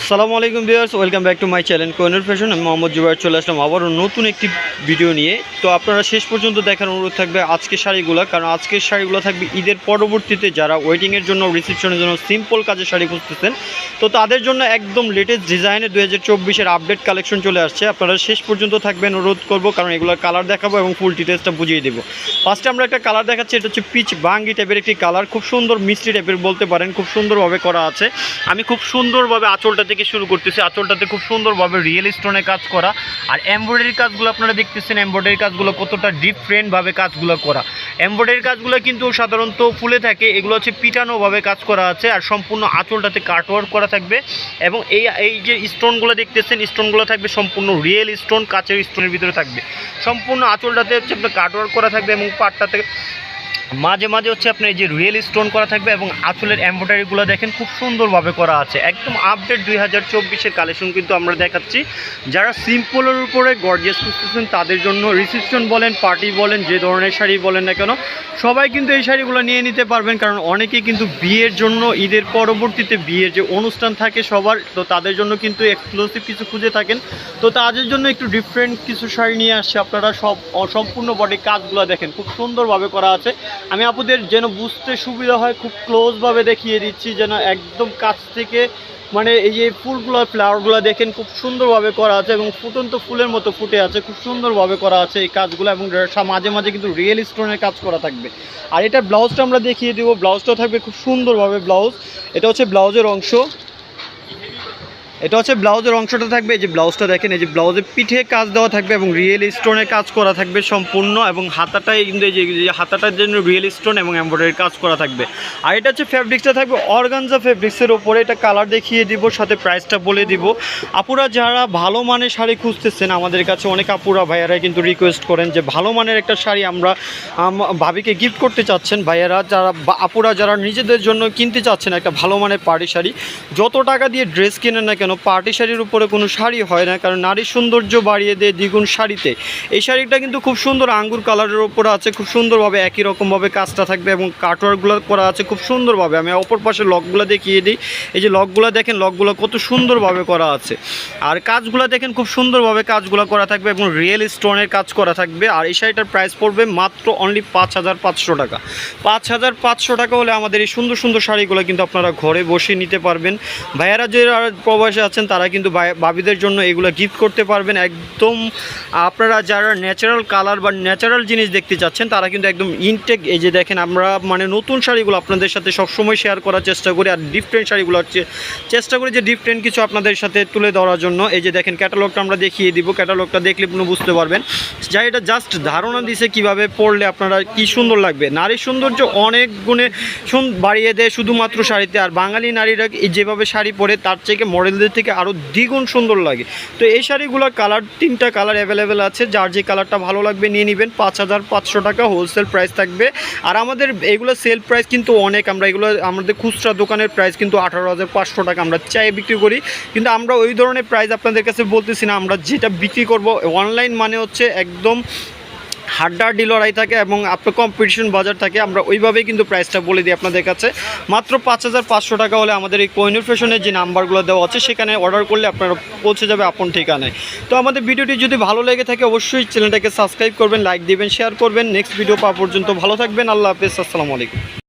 আসসালামু আলাইকুম viewers, welcome back to my channel Kohinoor fashion. আমি মোহাম্মদ জুবাইর চলে আসলাম আবারও নতুন একটি ভিডিও নিয়ে। তো আপনারা শেষ পর্যন্ত দেখার অনুরোধ থাকবে আজকের শাড়িগুলো, কারণ আজকের শাড়িগুলো থাকবে ঈদের পরবর্তীতে যারা ওয়েডিংয়ের জন্য রিসেপশনের জন্য সিম্পল কাজের শাড়ি খুঁজতেছেন। তো তাদের জন্য একদম লেটেস্ট ডিজাইনে দু হাজার আপডেট কালেকশন চলে আসছে। আপনারা শেষ পর্যন্ত থাকবেন, অনুরোধ করব, কারণ এগুলোর কালার দেখাবো এবং ফুল ডিটেলসটা বুঝিয়ে দেবো। ফার্স্টে আমরা একটা কালার দেখাচ্ছি, এটা হচ্ছে পিচ বাঙ্গি টাইপের একটি কালার খুব সুন্দর মিষ্টি টাইপের বলতে পারেন, খুব সুন্দরভাবে করা আছে। আমি খুব সুন্দরভাবে আঁচলটা থেকে শুরু করতেছি। আঁচলটাতে খুব সুন্দরভাবে রিয়েল স্টোনে কাজ করা। আর এমব্রয়ডারি কাজগুলো আপনারা দেখতেছেন এমব্রয়ডারি কাজগুলো কতটা ডিফারেন্টভাবে কাজগুলো করা। এমব্রয়ডারি কাজগুলো কিন্তু সাধারণত ফুলে থাকে, এগুলো হচ্ছে পিটানোভাবে কাজ করা আছে আর সম্পূর্ণ আঁচলটাতে কাটওয়ার্ক করা থাকবে। এবং এই এই যে স্টোনগুলো দেখতেছেন স্টোনগুলো থাকবে সম্পূর্ণ রিয়েল স্টোন কাচের স্টোনের ভিতরে থাকবে। সম্পূর্ণ আঁচলটাতে হচ্ছে আপনার কাটওয়ার্ক করা থাকবে এবং পাটটাতে মাঝে মাঝে হচ্ছে আপনার এই যে রিয়েল স্টোন করা থাকবে এবং আঁচলের এমব্রয়ডারিগুলো দেখেন খুব সুন্দরভাবে করা আছে। একদম আপডেট দুই হাজার চব্বিশের কালেকশন কিন্তু আমরা দেখাচ্ছি। যারা সিম্পলের উপরে গর্জিয়াস খুঁজতেছেন, তাদের জন্য রিসেপশন বলেন পার্টি বলেন, যে ধরনের শাড়ি বলেন না কেন, সবাই কিন্তু এই শাড়িগুলো নিয়ে নিতে পারবেন। কারণ অনেকেই কিন্তু বিয়ের জন্য, ঈদের পরবর্তীতে বিয়ের যে অনুষ্ঠান থাকে সবার, তো তাদের জন্য কিন্তু এক্সক্লুসিভ কিছু খুঁজে থাকেন। তো তাদের জন্য একটু ডিফারেন্ট কিছু শাড়ি নিয়ে আসছে আপনারা। সব সম্পূর্ণ বডি কাজগুলো দেখেন, খুব সুন্দরভাবে করা আছে। আমি আপুদের যেন বুঝতে সুবিধা হয়, খুব ক্লোজভাবে দেখিয়ে দিচ্ছি, যেন একদম কাছ থেকে মানে এই যে ফুলগুলো ফ্লাওয়ারগুলো দেখেন, খুব সুন্দরভাবে করা আছে এবং ফুটন্ত ফুলের মতো ফুটে আছে, খুব সুন্দরভাবে করা আছে এই কাজগুলো এবং মাঝে মাঝে কিন্তু রিয়েল স্টোনের কাজ করা থাকবে। আর এটা ব্লাউজটা আমরা দেখিয়ে দেবো ব্লাউজটা থাকবে খুব সুন্দরভাবে ব্লাউজ এটা হচ্ছে ব্লাউজের অংশ। এটা হচ্ছে ব্লাউজের অংশটা থাকবে, এই যে ব্লাউজটা দেখেন, এই যে ব্লাউজের পিঠে কাজ দেওয়া থাকবে এবং রিয়েল স্টোনে কাজ করা থাকবে সম্পূর্ণ এবং হাতাটাই কিন্তু এই যে হাতাটার জন্য রিয়েল স্টোন এবং এমব্রয়ডারি কাজ করা থাকবে। আর এটা হচ্ছে ফ্যাব্রিক্সটা থাকবে অর্গানজা ফ্যাব্রিক্সের ওপরে এটা কালার দেখিয়ে দিব, সাথে প্রাইসটা বলে দিব। আপুরা যারা ভালো মানের শাড়ি খুঁজতেছেন আমাদের কাছে, অনেক আপুরা ভাইয়ারাই কিন্তু রিকোয়েস্ট করেন যে ভালো মানের একটা শাড়ি আমরা ভাবিকে গিফট করতে চাচ্ছেন। ভাইয়ারা যারা আপুরা যারা নিজেদের জন্য কিনতে চাচ্ছেন একটা ভালো মানের পাড়ি শাড়ি, যত টাকা দিয়ে ড্রেস কেনেন না কেন পার্টি শাড়ির উপরে কোনো শাড়ি হয় না, কারণ নারীর সৌন্দর্য বাড়িয়ে দেয় দ্বিগুণ শাড়িতে। এই শাড়িটা কিন্তু খুব সুন্দর আঙ্গুর কালারের ওপরে আছে, খুব সুন্দরভাবে একই রকমভাবে কাজটা থাকবে এবং কাটওয়ার্কগুলো করা আছে খুব সুন্দরভাবে। আমি অপর পাশে লকগুলো দেখিয়ে দিই। এই যে লকগুলো দেখেন, লকগুলো কত সুন্দরভাবে করা আছে। আর কাজগুলো দেখেন, খুব সুন্দরভাবে কাজগুলো করা থাকবে এবং রিয়েল স্টোনের কাজ করা থাকবে। আর এই শাড়িটার প্রাইস পড়বে মাত্র অনলি পাঁচ হাজার পাঁচশো টাকা। পাঁচ হাজার পাঁচশো টাকা হলে আমাদের এই সুন্দর সুন্দর শাড়িগুলো কিন্তু আপনারা ঘরে বসে নিতে পারবেন। ভাইয়ারা যে প্রবাসে আছেন, তারা কিন্তু ভাবিদের জন্য এগুলো গিফট করতে পারবেন। একদম আপনারা যারা ন্যাচারাল কালার বা ন্যাচারাল জিনিস দেখতে চাচ্ছেন, তারা কিন্তু একদম ইনটেক এই যে দেখেন, আমরা মানে নতুন শাড়িগুলো আপনাদের সাথে সবসময় শেয়ার করার চেষ্টা করি, আর ডিফারেন্ট শাড়িগুলো চেষ্টা করি যে ডিফারেন্ট কিছু আপনাদের সাথে তুলে ধরার জন্য। এই যে দেখেন ক্যাটালগটা আমরা দেখিয়ে দিব। ক্যাটালগটা দেখলে আপনি বুঝতে পারবেন যা এটা জাস্ট ধারণা দিছে কীভাবে পড়লে আপনারা কি সুন্দর লাগবে। নারীর সৌন্দর্য অনেক গুণে বাড়িয়ে দেয় শুধুমাত্র শাড়িতে। আর বাঙালি নারীরা যেভাবে শাড়ি পরে, তার থেকে মডেলদের থেকে আরও দ্বিগুণ সুন্দর লাগে। তো এই শাড়িগুলোর কালার তিনটা কালার অ্যাভেলেবেল আছে। যার যে কালারটা ভালো লাগবে নিয়ে নেবেন। পাঁচ হাজার পাঁচশো টাকা হোলসেল প্রাইস থাকবে। আর আমাদের এগুলো সেল প্রাইস কিন্তু অনেক। আমরা এগুলো, আমাদের খুচরা দোকানের প্রাইস কিন্তু আঠারো হাজার পাঁচশো টাকা আমরা চাই বিক্রি করি। কিন্তু আমরা ওই ধরনের প্রাইস আপনাদের কাছে বলতেছি না। আমরা যেটা বিক্রি করব অনলাইন মানে হচ্ছে একদম হাড্ডাহাড্ডি লড়াই থাকে এবং আপনার কম্পিটিশন বাজার থাকে, আমরা ওইভাবেই কিন্তু প্রাইসটা বলে দিই আপনাদের কাছে। মাত্র পাঁচ হাজার পাঁচশো টাকা হলে আমাদের এই কোইনুর ফ্যাশনের যে নাম্বারগুলো দেওয়া আছে, সেখানে অর্ডার করলে আপনারা পৌঁছে যাবে আপন ঠিকানায়। তো আমাদের ভিডিওটি যদি ভালো লেগে থাকে, অবশ্যই চ্যানেলটাকে সাবস্ক্রাইব করবেন লাইক দিবেন শেয়ার করবেন। নেক্সট ভিডিও পাওয়া পর্যন্ত ভালো থাকবেন। আল্লাহ হাফেজ। আসসালামু আলাইকুম।